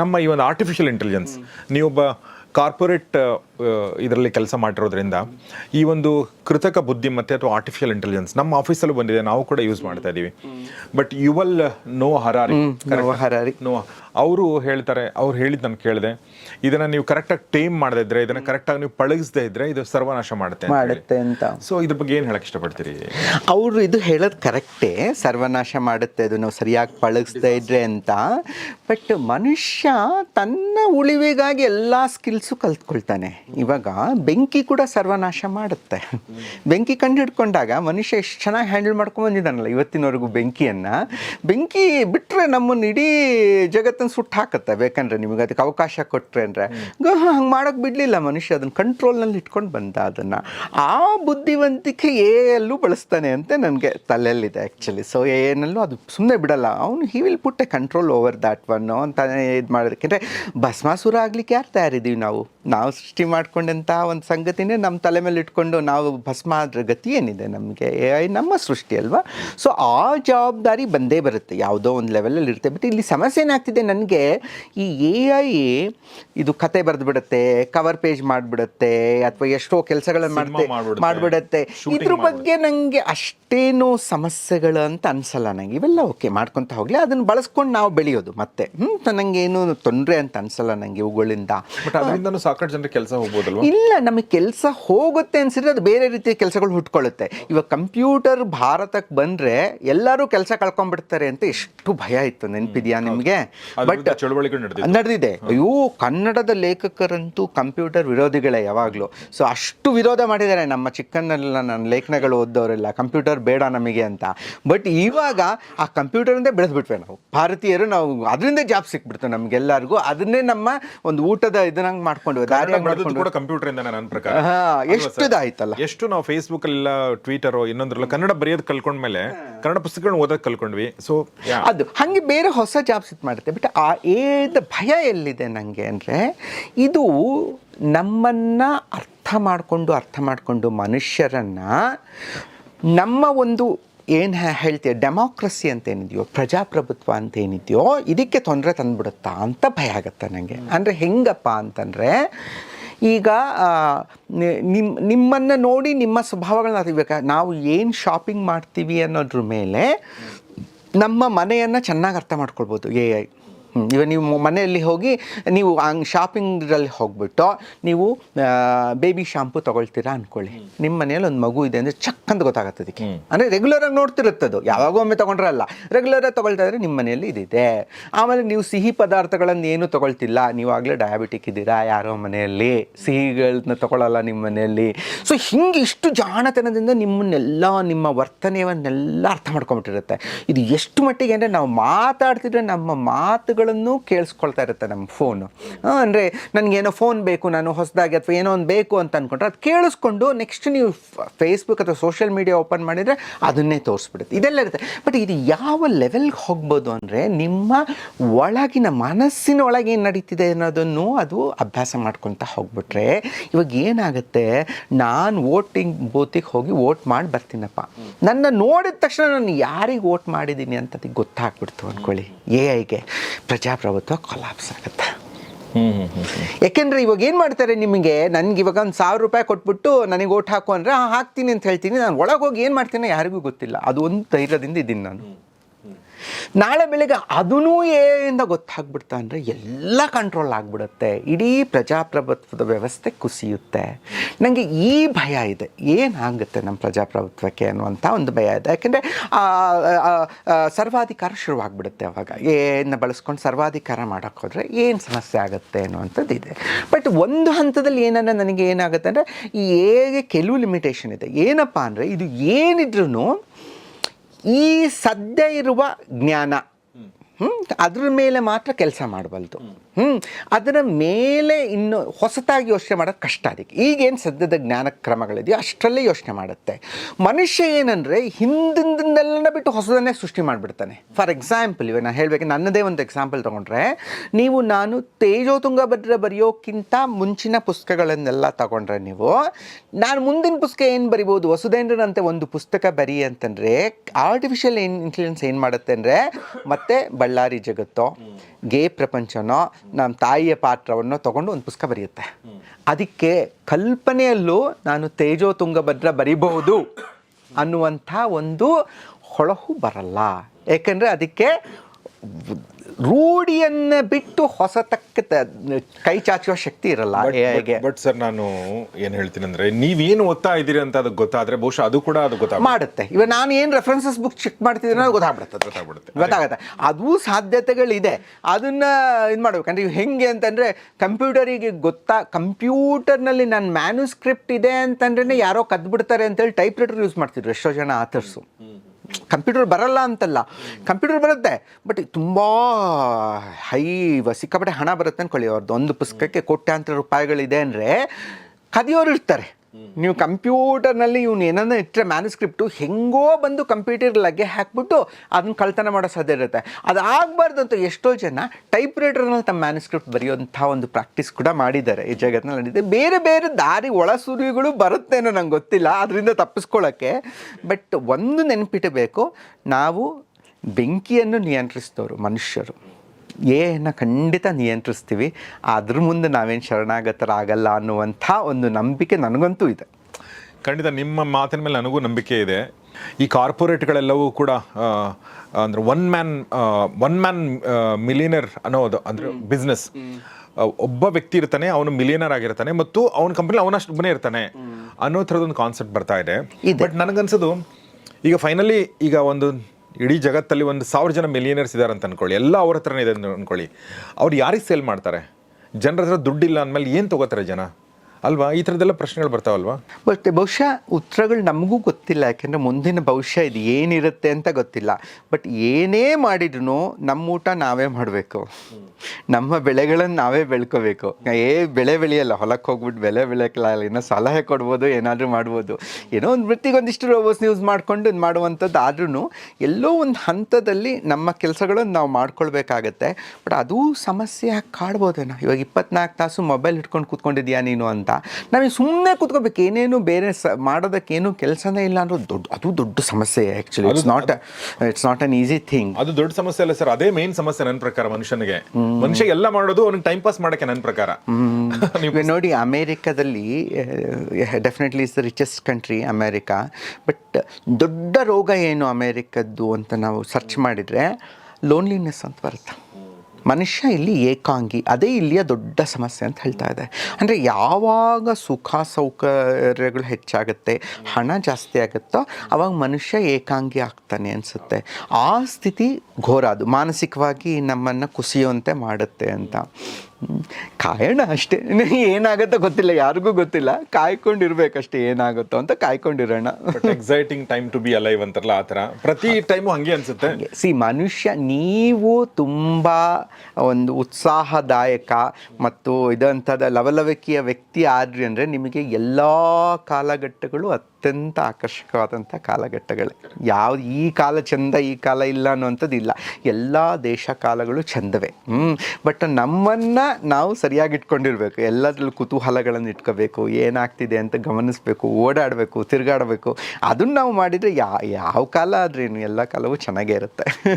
ನಮ್ಮ ಈ ಒಂದು ಆರ್ಟಿಫಿಷಿಯಲ್ ಇಂಟೆಲಿಜೆನ್ಸ್ ನೀವೊಬ್ಬ ಕಾರ್ಪೊರೇಟ್ ಇದರಲ್ಲಿ ಕೆಲಸ ಮಾಡಿರೋದ್ರಿಂದ ಈ ಒಂದು ಕೃತಕ ಬುದ್ಧಿಮತ್ತೆ ಅಥವಾ ಆರ್ಟಿಫಿಷಿಯಲ್ ಇಂಟೆಲಿಜೆನ್ಸ್ ನಮ್ಮ ಆಫೀಸಲ್ಲೂ ಬಂದಿದೆ ನಾವು ಕೂಡ ಯೂಸ್ ಮಾಡ್ತಾ ಇದೀವಿ. But Yuval Noah Harari Harari. No ಅವರು ಹೇಳ್ತಾರೆ ಅವ್ರು ಹೇಳಿದ್ದು ನಾನು ಕೇಳಿದೆ ಇದನ್ನ ನೀವು ಕರೆಕ್ಟಾಗಿ ಟೇಮ್ ಮಾಡದೇ ಇದ್ರೆ ಇದನ್ನ ಕರೆಕ್ಟಾಗಿ ನೀವು ಪಳಗಿಸದೇ ಇದ್ರೆ ಇದು ಸರ್ವನಾಶ ಮಾಡುತ್ತೆ ಮಾಡುತ್ತೆ ಅಂತ. ಸೊ ಇದ್ರ ಬಗ್ಗೆ ಏನು ಹೇಳಕ್ ಇಷ್ಟಪಡ್ತೀರಿ? ಅವರು ಇದು ಹೇಳೋದು ಕರೆಕ್ಟೇ ಸರ್ವನಾಶ ಮಾಡುತ್ತೆ ಅದು ನಾವು ಸರಿಯಾಗಿ ಪಳಗಿಸ್ದೇ ಇದ್ರೆ ಅಂತ. ಬಟ್ ಮನುಷ್ಯ ತನ್ನ ಉಳಿವಿಗಾಗಿ ಎಲ್ಲ ಸ್ಕಿಲ್ಸು ಕಲ್ತ್ಕೊಳ್ತಾನೆ. ಇವಾಗ ಬೆಂಕಿ ಕೂಡ ಸರ್ವನಾಶ ಮಾಡುತ್ತೆ. ಬೆಂಕಿ ಕಂಡು ಹಿಡ್ಕೊಂಡಾಗ ಮನುಷ್ಯ ಎಷ್ಟು ಚೆನ್ನಾಗಿ ಹ್ಯಾಂಡಲ್ ಮಾಡ್ಕೊಂಡ್ ಬಂದಿದ್ದಾನಲ್ಲ ಇವತ್ತಿನವರೆಗೂ ಬೆಂಕಿಯನ್ನು. ಬೆಂಕಿ ಬಿಟ್ಟರೆ ನಮ್ಮನ್ನು ಇಡೀ ಜಗತ್ತನ್ನು ಸುಟ್ಟು ಹಾಕುತ್ತೆ. ಬೇಕಂದ್ರೆ ನಿಮಗೆ ಅದಕ್ಕೆ ಅವಕಾಶ ಕೊಟ್ಟರೆ ಅಂದರೆ. ಹಂಗೆ ಮಾಡೋಕೆ ಬಿಡಲಿಲ್ಲ ಮನುಷ್ಯ. ಅದನ್ನು ಕಂಟ್ರೋಲ್ನಲ್ಲಿ ಇಟ್ಕೊಂಡು ಬಂದ ಅದನ್ನು. ಆ ಬುದ್ಧಿವಂತಿಕೆ ಎಲ್ಲೂ ಬಳಸ್ತಾನೆ ಅಂತ ನನಗೆ ತಲೆಯಲ್ಲಿದೆ ಆ್ಯಕ್ಚುಲಿ ಸೊ ಏನಲ್ಲೂ ಅದು ಸುಮ್ಮನೆ ಬಿಡಲ್ಲ. ಅವನು he will put a control over that one ಅಂತ ಇದು ಮಾಡೋದಕ್ಕೆ. ಭಸ್ಮಾಸುರ ಆಗ್ಲಿಕ್ಕೆ ಯಾರು ತಯಾರಿದ್ದೀವಿ ನಾವು? ನಾವು ಸೃಷ್ಟಿ ಮಾಡ್ಕೊಂಡಂಥ ಒಂದು ಸಂಗತಿನೇ ನಮ್ಮ ತಲೆ ಮೇಲೆ ಇಟ್ಕೊಂಡು ನಾವು ಭಸ್ಮ ಆದ್ರ ಗತಿ ಏನಿದೆ ನಮಗೆ? ಎ ಐ ನಮ್ಮ ಸೃಷ್ಟಿ ಅಲ್ವಾ? ಸೊ ಆ ಜವಾಬ್ದಾರಿ ಬಂದೇ ಬರುತ್ತೆ. ಯಾವುದೋ ಒಂದು ಲೆವೆಲಲ್ಲಿ ಇರುತ್ತೆ ಬಟ್ ಇಲ್ಲಿ ಸಮಸ್ಯೆ ಏನಾಗ್ತಿದೆ ನನಗೆ ಈ ಎ ಐ ಇದು ಕತೆ ಬರೆದು ಬಿಡುತ್ತೆ ಕವರ್ ಪೇಜ್ ಮಾಡಿಬಿಡುತ್ತೆ ಅಥವಾ ಎಷ್ಟೋ ಕೆಲಸಗಳನ್ನು ಮಾಡುತ್ತೆ ಮಾಡ್ಬಿಡುತ್ತೆ. ಇದ್ರ ಬಗ್ಗೆ ನನಗೆ ಅಷ್ಟೇನು ಸಮಸ್ಯೆಗಳು ಅಂತ ಅನ್ಸಲ್ಲ ನಂಗೆ. ಇವೆಲ್ಲ ಓಕೆ ಮಾಡ್ಕೊತ ಹೋಗಲಿ. ಅದನ್ನು ಬಳಸ್ಕೊಂಡು ನಾವು ಬೆಳೆಯೋದು ಮತ್ತೆ. ಹ್ಞೂ ನನಗೆ ಏನು ತೊಂದರೆ ಅಂತ ಅನ್ಸಲ್ಲ ನನಗೆ ಇವುಗಳಿಂದ. ಬಟ್ ಸಾಕಷ್ಟು ಜನರಿಗೆ ಕೆಲಸ ಹೋಗ್ಬೋದಲ್ವಾ? ಇಲ್ಲ ನಮಗೆ ಕೆಲಸ ಹೋಗುತ್ತೆ ಅನ್ಸಿದ್ರೆ ಅದು ಬೇರೆ ರೀತಿಯ ಕೆಲಸಗಳು ಹುಟ್ಕೊಳ್ಳುತ್ತೆ ಇವಾಗ ಕಂಪ್ಯೂಟರ್ ಭಾರತಕ್ಕೆ ಬಂದ್ರೆ ಎಲ್ಲರೂ ಕೆಲಸ ಕಳ್ಕೊಂಡ್ಬಿಡ್ತಾರೆ ಅಂತ ಎಷ್ಟು ಭಯ ಇತ್ತು ನೆನಪಿದೆಯಾ ನಿಮಗೆ? ಬಟ್ ಚಳವಳಿಗಳು ನಡೆದಿದೆ. ಅಯ್ಯೋ ಕನ್ನಡದ ಲೇಖಕರಂತೂ ಕಂಪ್ಯೂಟರ್ ವಿರೋಧಿಗಳೇ ಯಾವಾಗಲೂ. ಸೊ ಅಷ್ಟು ವಿರೋಧ ಮಾಡಿದ್ದಾರೆ ನಮ್ಮ ಚಿಕ್ಕನ್ನೆಲ್ಲ ನನ್ನ ಲೇಖನಗಳು ಓದೋರೆಲ್ಲ ಕಂಪ್ಯೂಟರ್ ಬೇಡ ನಮಗೆ ಅಂತ. ಬಟ್ ಇವಾಗ ಆ ಕಂಪ್ಯೂಟರಿಂದ ಬೆಳೆದ್ಬಿಟ್ವೆ ನಾವು. ಭಾರತೀಯರು ನಾವು ಅದರಿಂದ ಜಾಬ್ ಸಿಕ್ಬಿಡ್ತು ನಮ್ಗೆಲ್ಲರಿಗೂ. ಅದನ್ನೇ ನಮ್ಮ ಒಂದು ಊಟದ ಇದನ್ನಂಗೆ ಮಾಡ್ಕೊಂಡು ಕಂಪ್ಯೂಟರ್ ನನ್ನ ಪ್ರಕಾರ. ಎಷ್ಟು ಆಯ್ತಲ್ಲ ಇದಾಯ್ತಲ್ಲ? ಎಷ್ಟು ನಾವು ಫೇಸ್ಬುಕ್ ಅಲ್ಲ ಟ್ವಿಟರ್ ಇನ್ನೊಂದ್ರಲ್ಲ ಕನ್ನಡ ಬರೆಯೋದು ಕಲ್ಕೊಂಡ್ಮೇಲೆ ಕನ್ನಡ ಪುಸ್ತಕಗಳನ್ನ ಓದೋದ್ ಕಲ್ಕೊಂಡ್ವಿ ಸೊ ಅದು ಹಂಗೆ ಬೇರೆ ಹೊಸ ಜಾಬ್ಸ್ ಇದು ಮಾಡುತ್ತೆ. ಬಟ್ ಆ ಏದ ಭಯ ಎಲ್ಲಿದೆ ನನಗೆ ಅಂದರೆ ಇದು ನಮ್ಮನ್ನು ಅರ್ಥ ಮಾಡಿಕೊಂಡು ಅರ್ಥ ಮಾಡಿಕೊಂಡು ಮನುಷ್ಯರನ್ನು ನಮ್ಮ ಒಂದು ಏನು ಹೇಳ್ತೀವಿ ಡೆಮಾಕ್ರಸಿ ಅಂತ ಏನಿದೆಯೋ ಪ್ರಜಾಪ್ರಭುತ್ವ ಅಂತ ಏನಿದೆಯೋ ಇದಕ್ಕೆ ತೊಂದರೆ ತಂದುಬಿಡುತ್ತಾ ಅಂತ ಭಯ ಆಗುತ್ತೆ ನನಗೆ ಅಂದರೆ ಹೆಂಗಪ್ಪ ಅಂತಂದರೆ, ಈಗ ನಿಮ್ಮ ನಿಮ್ಮನ್ನು ನೋಡಿ ನಿಮ್ಮ ಸ್ವಭಾವಗಳನ್ನ ಅರಿಬೇಕಾ. ನಾವು ಏನು ಶಾಪಿಂಗ್ ಮಾಡ್ತೀವಿ ಅನ್ನೋದ್ರ ಮೇಲೆ ನಮ್ಮ ಮನೆಯನ್ನು ಚೆನ್ನಾಗಿ ಅರ್ಥ ಮಾಡ್ಕೊಳ್ಬೋದು ಎ ಐ ಇವಾಗ ನೀವು ಮನೆಯಲ್ಲಿ ಹೋಗಿ ನೀವು ಹಂಗೆ ಶಾಪಿಂಗ್ರಲ್ಲಿ ಹೋಗ್ಬಿಟ್ಟು ನೀವು ಬೇಬಿ ಶಾಂಪು ತೊಗೊಳ್ತೀರಾ ಅಂದ್ಕೊಳ್ಳಿ ನಿಮ್ಮ ಮನೆಯಲ್ಲಿ ಒಂದು ಮಗು ಇದೆ ಅಂದರೆ ಚಕ್ ಅಂತ ಗೊತ್ತಾಗತ್ತೆ ಅದಕ್ಕೆ. ಅಂದರೆ ರೆಗ್ಯುಲರಾಗಿ ನೋಡ್ತಿರುತ್ತದು. ಯಾವಾಗೋ ಒಮ್ಮೆ ತೊಗೊಂಡ್ರಲ್ಲ ರೆಗ್ಯುಲರಾಗಿ ತೊಗೊಳ್ತಾ ಇದ್ರೆ ನಿಮ್ಮ ಮನೆಯಲ್ಲಿ ಇದಿದೆ ಆಮೇಲೆ ನೀವು ಸಿಹಿ ಪದಾರ್ಥಗಳನ್ನು ಏನು ತೊಗೊಳ್ತಿಲ್ಲ. ನೀವು ಆಗಲೇ ಡಯಾಬಿಟಿಕ್ ಇದ್ದೀರಾ? ಯಾರೋ ಮನೆಯಲ್ಲಿ. ಸಿಹಿಗಳನ್ನ ತೊಗೊಳ್ಳಲ್ಲ ನಿಮ್ಮ ಮನೆಯಲ್ಲಿ. ಸೊ ಹಿಂಗೆ ಇಷ್ಟು ಜಾಣತನದಿಂದ ನಿಮ್ಮನ್ನೆಲ್ಲ ನಿಮ್ಮ ವರ್ತನೆಯವನ್ನೆಲ್ಲ ಅರ್ಥ ಮಾಡ್ಕೊಂಬಿಟ್ಟಿರುತ್ತೆ. ಇದು ಎಷ್ಟು ಮಟ್ಟಿಗೆ ಅಂದರೆ ನಾವು ಮಾತಾಡ್ತಿದ್ರೆ ನಮ್ಮ ಮಾತುಗಳನ್ನು ಕೇಳಿಸ್ಕೊಳ್ತಾ ಇರುತ್ತೆ ನಮ್ಮ ಫೋನು ಅಂದರೆ ನನಗೇನೋ ಫೋನ್ ಬೇಕು, ನಾನು ಹೊಸದಾಗಿ ಅಥವಾ ಏನೋ ಒಂದು ಬೇಕು ಅಂತ ಅಂದ್ಕೊಂಡ್ರೆ ಅದು ಕೇಳಿಸ್ಕೊಂಡು ನೆಕ್ಸ್ಟ್ ನೀವು ಫೇಸ್ಬುಕ್ ಅಥವಾ ಸೋಷಿಯಲ್ ಮೀಡಿಯಾ ಓಪನ್ ಮಾಡಿದರೆ ಅದನ್ನೇ ತೋರಿಸ್ಬಿಡುತ್ತೆ. ಇದೆಲ್ಲ ಇರುತ್ತೆ. ಬಟ್ ಇದು ಯಾವ ಲೆವೆಲ್ಗೆ ಹೋಗ್ಬೋದು ಅಂದರೆ ನಿಮ್ಮ ಒಳಗಿನ ಮನಸ್ಸಿನ ಒಳಗೆ ಏನು ನಡೀತಿದೆ ಅನ್ನೋದನ್ನು ಅದು ಅಭ್ಯಾಸ ಮಾಡ್ಕೊತ ಹೋಗ್ಬಿಟ್ರೆ ಇವಾಗ ಏನಾಗುತ್ತೆ, ನಾನು ವೋಟಿಂಗ್ ಬೂತಿಗೆ ಹೋಗಿ ವೋಟ್ ಮಾಡಿ ಬರ್ತೀನಪ್ಪ. ನನ್ನ ನೋಡಿದ ತಕ್ಷಣ ನಾನು ಯಾರಿಗೆ ವೋಟ್ ಮಾಡಿದ್ದೀನಿ ಅಂತ ಗೊತ್ತಾಗ್ಬಿಡ್ತು ಅಂದ್ಕೊಳ್ಳಿ ಎ ಐಗೆ ಪ್ರಜಾಪ್ರಭುತ್ವ ಕೊಲಾಪ್ಸ್ ಆಗುತ್ತೆ. ಯಾಕೆಂದ್ರೆ ಇವಾಗ ಏನು ಮಾಡ್ತಾರೆ ನಿಮಗೆ ನನಗೆ ಇವಾಗ ಒಂದು ಸಾವಿರ ರೂಪಾಯಿ ಕೊಟ್ಬಿಟ್ಟು ನನಗೆ ಓಟ್ ಹಾಕು ಅಂದರೆ ಹಾಕ್ತೀನಿ ಅಂತ ಹೇಳ್ತೀನಿ. ನಾನು ಒಳಗೆ ಹೋಗಿ ಏನು ಮಾಡ್ತೀನಿ ಯಾರಿಗೂ ಗೊತ್ತಿಲ್ಲ. ಅದು ಒಂದು ಧೈರ್ಯದಿಂದ ಇದ್ದೀನಿ ನಾನು. ನಾಳೆ ಬೆಳಿಗ್ಗೆ ಅದೂ ಏನಿಂದ ಗೊತ್ತಾಗ್ಬಿಡ್ತಾ ಅಂದರೆ ಎಲ್ಲ ಕಂಟ್ರೋಲ್ ಆಗಿಬಿಡುತ್ತೆ. ಇಡೀ ಪ್ರಜಾಪ್ರಭುತ್ವದ ವ್ಯವಸ್ಥೆ ಕುಸಿಯುತ್ತೆ. ನನಗೆ ಈ ಭಯ ಇದೆ. ಏನಾಗುತ್ತೆ ನಮ್ಮ ಪ್ರಜಾಪ್ರಭುತ್ವಕ್ಕೆ ಅನ್ನುವಂಥ ಒಂದು ಭಯ ಇದೆ. ಯಾಕೆಂದರೆ ಸರ್ವಾಧಿಕಾರ ಶುರುವಾಗ್ಬಿಡುತ್ತೆ ಅವಾಗ. ಏನ ಬಳಸ್ಕೊಂಡು ಸರ್ವಾಧಿಕಾರ ಮಾಡೋಕ್ಕೆ ಹೋದರೆ ಏನು ಸಮಸ್ಯೆ ಆಗುತ್ತೆ ಅನ್ನುವಂಥದ್ದು ಇದೆ. ಬಟ್ ಒಂದು ಹಂತದಲ್ಲಿ ಏನನ್ನ ನನಗೆ ಏನಾಗುತ್ತೆ ಅಂದರೆ ಈ ಹೇಗೆ ಕೆಲವು ಲಿಮಿಟೇಷನ್ ಇದೆ. ಏನಪ್ಪ ಅಂದರೆ, ಇದು ಏನಿದ್ರೂ ಈ ಸದ್ಯ ಇರುವ ಜ್ಞಾನ. ಅದ್ರ ಮೇಲೆ ಮಾತ್ರ ಕೆಲಸ ಮಾಡಬಲ್ದು. ಹ್ಞೂ ಅದರ ಮೇಲೆ ಇನ್ನು ಹೊಸತಾಗಿ ಯೋಚನೆ ಮಾಡೋದು ಕಷ್ಟ ಅದಕ್ಕೆ. ಈಗೇನು ಸದ್ಯದ ಜ್ಞಾನ ಕ್ರಮಗಳಿದೆಯೋ ಅಷ್ಟರಲ್ಲೇ ಯೋಚನೆ ಮಾಡುತ್ತೆ. ಮನುಷ್ಯ ಏನಂದರೆ ಹಿಂದಿಂದೆಲ್ಲ ಬಿಟ್ಟು ಹೊಸದನ್ನೇ ಸೃಷ್ಟಿ ಮಾಡಿಬಿಡ್ತಾನೆ. ಫಾರ್ ಎಕ್ಸಾಂಪಲ್ ಇವಾಗ ನಾನು ಹೇಳಬೇಕು, ನನ್ನದೇ ಒಂದು ಎಕ್ಸಾಂಪಲ್ ತೊಗೊಂಡ್ರೆ, ನೀವು ನಾನು ತೇಜೋ ತುಂಗಭದ್ರ ಬರೆಯೋಕ್ಕಿಂತ ಮುಂಚಿನ ಪುಸ್ತಕಗಳನ್ನೆಲ್ಲ ತಗೊಂಡ್ರೆ ನೀವು, ನಾನು ಮುಂದಿನ ಪುಸ್ತಕ ಏನು ಬರಿಬೋದು? ವಸುಧೇಂದ್ರನಂತೆ ಒಂದು ಪುಸ್ತಕ ಬರಿ ಅಂತಂದರೆ ಆರ್ಟಿಫಿಷಿಯಲ್ ಏನು ಏನು ಮಾಡುತ್ತೆ ಅಂದರೆ, ಮತ್ತೆ ಬಳ್ಳಾರಿ ಜಗತ್ತು ಗೇ ಪ್ರಪಂಚನೋ ನಮ್ಮ ತಾಯಿಯ ಪಾತ್ರವನ್ನು ತಗೊಂಡು ಒಂದು ಪುಸ್ತಕ ಬರೆಯುತ್ತೆ. ಅದಕ್ಕೆ ಕಲ್ಪನೆಯಲ್ಲೂ ನಾನು ತೇಜೋ ತುಂಗಭದ್ರ ಬರಿಬಹುದು ಅನ್ನುವಂಥ ಒಂದು ಹೊಳಹು ಬರಲ್ಲ. ಏಕೆಂದರೆ ಅದಕ್ಕೆ ರೂಢಿಯನ್ನು ಬಿಟ್ಟು ಹೊಸ ತಕ್ಕ ಕೈ ಚಾಚುವ ಶಕ್ತಿ ಇರಲ್ಲ ಬಟ್ ಸರ್ ನಾನು ಏನ್ ಹೇಳ್ತೀನಿ ಅಂದ್ರೆ ನೀವೇನು ಓದ್ತಾ ಇದ್ದೀರಿ ಅಂತ ಅದಕ್ಕೆ ಗೊತ್ತಾದ್ರೆ ಬಹುಶಃ ಅದು ಕೂಡ ಅದು ಗೊತ್ತಾಗ ಮಾಡುತ್ತೆ. ಇವಾಗ ನಾನು ಏನು ರೆಫರೆನ್ಸಸ್ ಬುಕ್ ಚೆಕ್ ಮಾಡ್ತಿದ್ದೀನಿ ಗೊತ್ತಾಗ್ಬಿಡುತ್ತೆ. ಅದು. ಗೊತ್ತಾಗ್ಬಿಡುತ್ತೆ. ಗೊತ್ತಾಗತ್ತೆ. ಅದು ಸಾಧ್ಯತೆಗಳಿದೆ. ಅದನ್ನ ಇದು ಮಾಡ್ಬೇಕು. ಅಂದ್ರೆ ಹೆಂಗೆ ಅಂತಂದ್ರೆ ಕಂಪ್ಯೂಟರಿಗೆ ಗೊತ್ತಾ ಕಂಪ್ಯೂಟರ್ನಲ್ಲಿ ನನ್ನ ಮ್ಯಾನುಸ್ಕ್ರಿಪ್ಟ್ ಇದೆ ಅಂತಂದ್ರೆ ಯಾರೋ ಕದ್ಬಿಡ್ತಾರೆ ಅಂತೇಳಿ ಟೈಪ್ ರೈಟರ್ ಯೂಸ್ ಮಾಡ್ತಿದ್ರು ಎಷ್ಟೋ ಜನ ಆಥರ್ಸು ಕಂಪ್ಯೂಟರ್ ಬರಲ್ಲ ಅಂತಲ್ಲ. ಕಂಪ್ಯೂಟರ್ ಬರುತ್ತೆ ಬಟ್ ತುಂಬ ಹೈ ಸಿಕ್ಕಾಪಟ್ಟೆ ಹಣ ಬರುತ್ತೆ ಅನ್ಕೊಳ್ಳಿ. ಅವ್ರದ್ದು ಒಂದು ಪುಸ್ತಕಕ್ಕೆ ಕೋಟ್ಯಾಂತರ ರೂಪಾಯಿಗಳಿದೆ ಅಂದರೆ ಕದಿಯೋರು ಇರ್ತಾರೆ. ನೀವು ಕಂಪ್ಯೂಟರ್ನಲ್ಲಿ ಇವ್ನು ಏನನ್ನ ಇಟ್ಟರೆ ಮ್ಯಾನುಸ್ಕ್ರಿಪ್ಟು ಹೆಂಗೋ ಬಂದು ಕಂಪ್ಯೂಟರ್ ಲಗ್ಗೆ ಹಾಕ್ಬಿಟ್ಟು ಅದನ್ನ ಕಳ್ತನ ಮಾಡೋ ಸಾಧ್ಯ ಇರುತ್ತೆ. ಅದು ಆಗಬಾರ್ದು ಅಂತ ಎಷ್ಟೋ ಜನ ಟೈಪ್ ರೈಟರ್ನಲ್ಲಿ ತಮ್ಮ ಮ್ಯಾನುಸ್ಕ್ರಿಪ್ಟ್ ಬರೆಯುವಂಥ ಒಂದು ಪ್ರಾಕ್ಟೀಸ್ ಕೂಡ ಮಾಡಿದ್ದಾರೆ ಈ ಜಗತ್ತಿನಲ್ಲಿ ನಡೆದಿದೆ. ಬೇರೆ ಬೇರೆ ದಾರಿ ಒಳಸುರಿಗಳು ಬರುತ್ತೇನೋ ನಂಗೆ ಗೊತ್ತಿಲ್ಲ ಅದರಿಂದ ತಪ್ಪಿಸ್ಕೊಳ್ಳೋಕ್ಕೆ ಬಟ್ ಒಂದು ನೆನಪಿಟ್ಬೇಕು, ನಾವು ಬೆಂಕಿಯನ್ನು ನಿಯಂತ್ರಿಸಿದವರು ಮನುಷ್ಯರು. ಏನ ಖಂಡಿತ ನಿಯಂತ್ರಿಸ್ತೀವಿ ಅದ್ರ ಮುಂದೆ ನಾವೇನು ಶರಣಾಗತರಾಗಲ್ಲ ಅನ್ನುವಂಥ ಒಂದು ನಂಬಿಕೆ ನನಗಂತೂ ಇದೆ. ಖಂಡಿತ ನಿಮ್ಮ ಮಾತಿನ ಮೇಲೆ ನನಗೂ ನಂಬಿಕೆ ಇದೆ. ಈ ಕಾರ್ಪೊರೇಟ್ಗಳೆಲ್ಲವೂ ಕೂಡ ಅಂದರೆ one man one man millionaire ಅನ್ನೋದು ಅಂದರೆ ಬಿಸ್ನೆಸ್ ಒಬ್ಬ ವ್ಯಕ್ತಿ ಇರ್ತಾನೆ ಅವನು ಮಿಲಿಯನರ್ ಆಗಿರ್ತಾನೆ ಮತ್ತು ಅವನ ಕಂಪನಿ ಅವನಷ್ಟೊಬ್ಬನೇ ಇರ್ತಾನೆ ಅನ್ನೋ ಥರದೊಂದು ಕಾನ್ಸೆಪ್ಟ್ ಬರ್ತಾ ಇದೆ. ಇದೆ. ಬಟ್ ನನಗನ್ಸೋದು ಈಗ ಫೈನಲಿ ಈಗ ಒಂದು ಇಡೀ ಜಗತ್ತಲ್ಲಿ ಒಂದು ಸಾವಿರ ಜನ ಮಿಲಿಯನರ್ಸ್ ಇದ್ದಾರೆ ಅಂತ ಅನ್ಕೊಳ್ಳಿ. ಎಲ್ಲ ಅವ್ರ ಹತ್ರನೇ ಇದೆ ಅಂತ ಅಂದ್ಕೊಳ್ಳಿ ಅವ್ರು ಯಾರಿಗೆ ಸೇಲ್ ಮಾಡ್ತಾರೆ? ಜನರ ಹತ್ರ ದುಡ್ಡಿಲ್ಲ ಅಂದಮೇಲೆ ಏನು ತಗೋತಾರೆ ಜನ? ಅಲ್ವಾ? ಈ ಥರದ್ದೆಲ್ಲ ಪ್ರಶ್ನೆಗಳು ಬರ್ತಾವಲ್ವಾ? ಬಟ್ ಬಹುಶಃ ಉತ್ತರಗಳು ನಮಗೂ ಗೊತ್ತಿಲ್ಲ, ಯಾಕೆಂದರೆ ಮುಂದಿನ ಭವಿಷ್ಯ ಇದು ಏನಿರುತ್ತೆ ಅಂತ ಗೊತ್ತಿಲ್ಲ. ಬಟ್ ಏನೇ ಮಾಡಿದ್ರು ನಮ್ಮ ಊಟ ನಾವೇ ಮಾಡಬೇಕು. ನಮ್ಮ ಬೆಳೆಗಳನ್ನು ನಾವೇ ಬೆಳ್ಕೋಬೇಕು. ಏ, ಬೆಳೆ ಬೆಳೆಯಲ್ಲ, ಹೊಲಕ್ಕೆ ಹೋಗ್ಬಿಟ್ಟು ಬೆಳೆ ಬೆಳೆಯಲ್ಲ ಏನೋ ಸಲಹೆ ಕೊಡ್ಬೋದು, ಏನಾದರೂ ಮಾಡ್ಬೋದು. ಏನೋ ಒಂದು ವೃತ್ತಿಗೆ ಒಂದಿಷ್ಟು ರೋಬೋಸ್ ಯೂಸ್ ಮಾಡ್ಕೊಂಡು ಇದು ಮಾಡುವಂಥದ್ದು ಆದ್ರೂ ಎಲ್ಲೋ ಒಂದು ಹಂತದಲ್ಲಿ ನಮ್ಮ ಕೆಲಸಗಳನ್ನು ನಾವು ಮಾಡ್ಕೊಳ್ಬೇಕಾಗತ್ತೆ. ಬಟ್ ಅದೂ ಸಮಸ್ಯೆ ಕಾಡ್ಬೋದೇನೋ? ಇವಾಗ ಇಪ್ಪತ್ನಾಲ್ಕು ತಾಸು ಮೊಬೈಲ್ ಹಿಡ್ಕೊಂಡು ಕೂತ್ಕೊಂಡಿದ್ಯಾ ನೀನು ಅಂತ. ನಮಗೆ ಸುಮ್ಮನೆ ಕೂತ್ಕೋಬೇಕು ಏನೇನು ಬೇರೆ ಸ ಮಾಡೋದಕ್ಕೇನು ಕೆಲಸನೇ ಇಲ್ಲ ಅನ್ನೋದು ದೊಡ್ಡ ಅದು ದೊಡ್ಡ ಸಮಸ್ಯೆ actually it's not it's not an easy thing ಅದು ದೊಡ್ಡ ಸಮಸ್ಯೆ ಅಲ್ಲ ಸರ್. ಅದೇ ಮೇನ್ ಸಮಸ್ಯೆ ನನ್ನ ಪ್ರಕಾರ ಮನುಷ್ಯನಿಗೆ. ಮನುಷ್ಯ ಎಲ್ಲ ಮಾಡೋದು ಅವ್ನಿಗೆ ಟೈಮ್ ಪಾಸ್ ಮಾಡೋಕ್ಕೆ ನನ್ನ ಪ್ರಕಾರ. ನೀವು ನೋಡಿ ಅಮೇರಿಕಾದಲ್ಲಿ definitely is the richest country America. But ದೊಡ್ಡ ರೋಗ ಏನು ಅಮೇರಿಕದ್ದು ಅಂತ ನಾವು ಸರ್ಚ್ ಮಾಡಿದರೆ ಲೋನ್ಲಿನೆಸ್ ಅಂತ ಬರುತ್ತೆ. ಮನುಷ್ಯ ಇಲ್ಲಿ ಏಕಾಂಗಿ, ಅದೇ ಇಲ್ಲಿಯ ದೊಡ್ಡ ಸಮಸ್ಯೆ ಅಂತ ಹೇಳ್ತಾ ಇದೆ. ಅಂದರೆ ಯಾವಾಗ ಸುಖ ಸೌಕರ್ಯಗಳು ಹೆಚ್ಚಾಗುತ್ತೆ, ಹಣ ಜಾಸ್ತಿ ಆಗುತ್ತೋ ಅವಾಗ ಮನುಷ್ಯ ಏಕಾಂಗಿ ಆಗ್ತಾನೆ ಅನಿಸುತ್ತೆ. ಆ ಸ್ಥಿತಿ ಘೋರ ಅದು. ಮಾನಸಿಕವಾಗಿ ನಮ್ಮನ್ನು ಕುಸಿಯುವಂತೆ ಮಾಡುತ್ತೆ ಅಂತ. ಕಾಯೋಣ ಅಷ್ಟೇ. ಏನಾಗುತ್ತೋ ಗೊತ್ತಿಲ್ಲ ಯಾರಿಗೂ ಗೊತ್ತಿಲ್ಲ. ಕಾಯ್ಕೊಂಡಿರ್ಬೇಕಷ್ಟೇ ಏನಾಗುತ್ತೋ ಅಂತ ಕಾಯ್ಕೊಂಡಿರೋಣ. Exciting time to be alive ಅಂತಾರಲ್ಲ ಆ ಥರ. ಪ್ರತಿ ಟೈಮು ಹಂಗೆ ಅನ್ಸುತ್ತೆ. ಸಿ ಮನುಷ್ಯ ನೀವು ತುಂಬ ಒಂದು ಉತ್ಸಾಹದಾಯಕ ಮತ್ತು ಇದಂಥದ ಲವಲವಿಕೆಯ ವ್ಯಕ್ತಿ ಆದ್ರಿ ಅಂದರೆ ನಿಮಗೆ ಎಲ್ಲ ಕಾಲಘಟ್ಟಗಳು ಅತ್ಯಂತ ಆಕರ್ಷಕವಾದಂಥ ಕಾಲಘಟ್ಟಗಳೇ. ಯಾವ ಈ ಕಾಲ ಚಂದ ಈ ಕಾಲ ಇಲ್ಲ ಅನ್ನುವಂಥದ್ದು ಇಲ್ಲ ಎಲ್ಲ ದೇಶ ಕಾಲಗಳು ಚಂದವೇ. ಹ್ಞೂ ಬಟ್ ನಮ್ಮನ್ನು ನಾವು ಸರಿಯಾಗಿ ಇಟ್ಕೊಂಡಿರ್ಬೇಕು. ಎಲ್ಲದ್ರಲ್ಲೂ ಕುತೂಹಲಗಳನ್ನು ಇಟ್ಕೋಬೇಕು. ಏನಾಗ್ತಿದೆ ಅಂತ ಗಮನಿಸಬೇಕು. ಓಡಾಡಬೇಕು, ತಿರುಗಾಡಬೇಕು. ಅದನ್ನು ನಾವು ಮಾಡಿದರೆ ಯಾ, ಯಾವ ಕಾಲ ಆದ್ರೇನು ಎಲ್ಲ ಕಾಲವೂ ಚೆನ್ನಾಗೇ ಇರುತ್ತೆ.